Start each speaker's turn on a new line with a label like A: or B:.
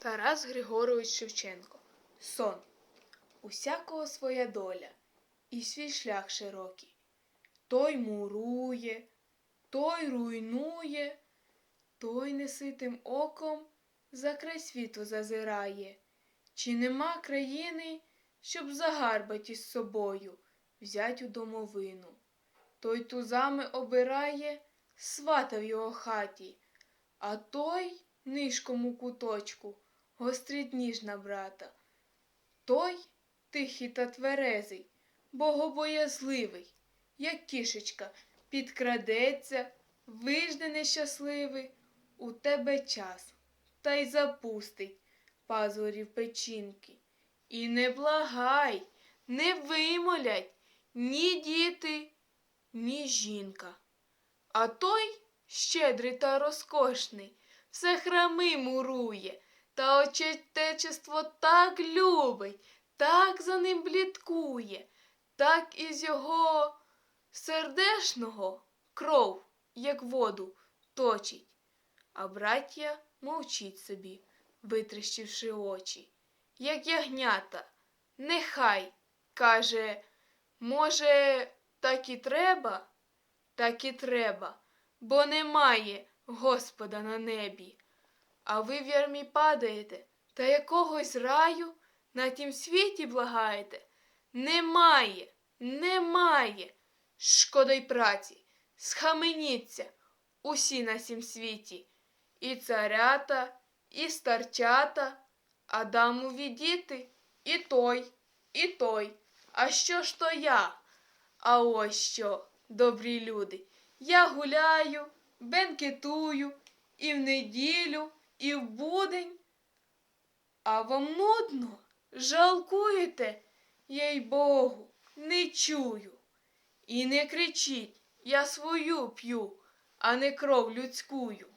A: Тарас Григорович Шевченко. Сон. Усякого своя доля і свій шлях широкий. Той мурує, той руйнує, той неситим оком за край світу зазирає. Чи нема країни, щоб загарбать із собою, взять у домовину? Той тузами обирає, свата в його хаті, а той нишком у куточку гострить ніж на брата. Той тихий та тверезий, богобоязливий, як кішечка, підкрадеться, вижде нещасливий, у тебе час, та й запустить пазурів печінки. І не благай, не вимолять ні діти, ні жінка. А той щедрий та розкошний, все храми мурує, та очетечество так любить, так за ним блідкує, так із його сердешного кров, як воду, точить. А браття мовчить собі, витріщивши очі, як ягнята. Нехай, каже, може, так і треба? Так і треба, бо немає Господа на небі. А ви в ярмі падаєте та якогось раю на тім світі благаєте? Немає, немає. Шкода й праці, схаменіться усі на сім світі, і царята, і старчата, Адамові діти, і той, і той. А що ж то я? А ось що, добрі люди, я гуляю, бенкетую і в неділю, і в будень. А вам нудно, жалкуєте, їй Богу, не чую. І не кричіть, я свою п'ю, а не кров людськую.